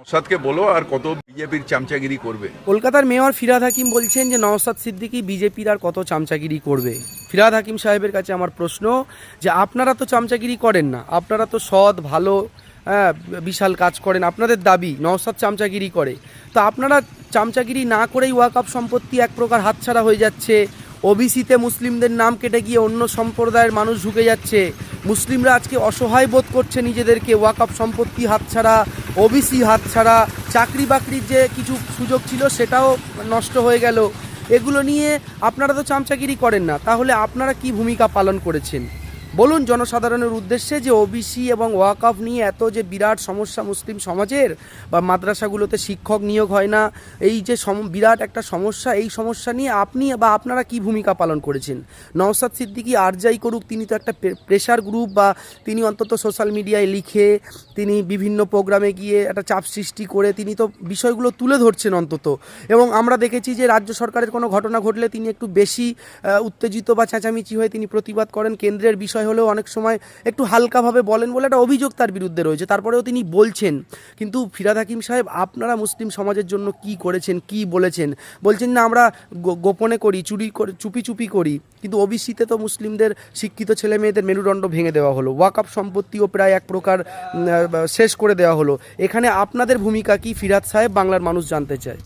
নওসাদকে বলো আর কত বিজেপির চামচাগিরি করবে। কলকাতার মেয়র ফিরাদ হাকিম বলছেন যে নওসাদ সিদ্দিকী বিজেপির আর কত চামচাগিরি করবে। ফিরাদ হাকিম সাহেবের কাছে আমার প্রশ্ন যে আপনারা তো চামচাগিরি করেন না আপনারা তো সৎ ভালো হ্যাঁ, বিশাল কাজ করেন আপনাদের দাবি নওসাদ চামচাগিরি করে। তো আপনারা চামচাগিরি না করেই ওয়াকআপ সম্পত্তি এক প্রকার হাতছাড়া হয়ে যাচ্ছে ওবিসিতে মুসলিমদের নাম কেটে গিয়ে অন্য সম্প্রদায়ের মানুষ ঢুকে যাচ্ছে মুসলিমরা আজকে অসহায় বোধ করছে নিজেদেরকে ওয়াকআপ সম্পত্তি হাতছাড়া ওবিসি হাত ছাড়া চাকরি বাকরির যে কিছু সুযোগ ছিল সেটাও নষ্ট হয়ে গেল। এগুলো নিয়ে আপনারা তো চামচাগিরি করেন না। তাহলে আপনারা কি ভূমিকা পালন করেছেন? বলুন, জনসাধারণের উদ্দেশ্যে যে ওবিসি এবং ওয়াকআপ নিয়ে এত যে বিরাট সমস্যা মুসলিম সমাজের, বা মাদ্রাসাগুলোতে শিক্ষক নিয়োগ হয় না, এই যে বিরাট একটা সমস্যা, এই সমস্যা নিয়ে আপনি বা আপনারা কি ভূমিকা পালন করেছেন? নওসাদ সিদ্দিকী আর যাই করুক, তিনি তো একটা প্রেশার গ্রুপ বা তিনি অন্তত সোশ্যাল মিডিয়ায় লিখে, তিনি বিভিন্ন প্রোগ্রামে গিয়ে একটা চাপ সৃষ্টি করে, তিনি তো বিষয়গুলো তুলে ধরছেন অন্তত। এবং আমরা দেখেছি যে রাজ্য সরকারের কোনো ঘটনা ঘটলে তিনি একটু বেশি উত্তেজিত বা চেঁচামেচি হয়ে তিনি প্রতিবাদ করেন। কেন্দ্রের বিষয় হলেও অনেক সময় একটু হালকাভাবে বলেন বলে একটা অভিযোগ তার বিরুদ্ধে রয়েছে। তারপরেও তিনি বলছেন, কিন্তু ফিরাদ হাকিম সাহেব, আপনারা মুসলিম সমাজের জন্য কি করেছেন, কি বলেছেন? বলছেন, না, আমরা গোপনে করি, চুরি করে, চুপি চুপি করি। কিন্তু ওবিসিতে তো মুসলিমদের শিক্ষিত ছেলে মেয়েদের মেরুদণ্ড ভেঙে দেওয়া হলো। ওয়াকআপ সম্পত্তিও প্রায় এক প্রকার শেষ করে দেওয়া হলো। এখানে আপনাদের ভূমিকা কি? ফিরাদ সাহেব বাংলার মানুষ জানতে চায়।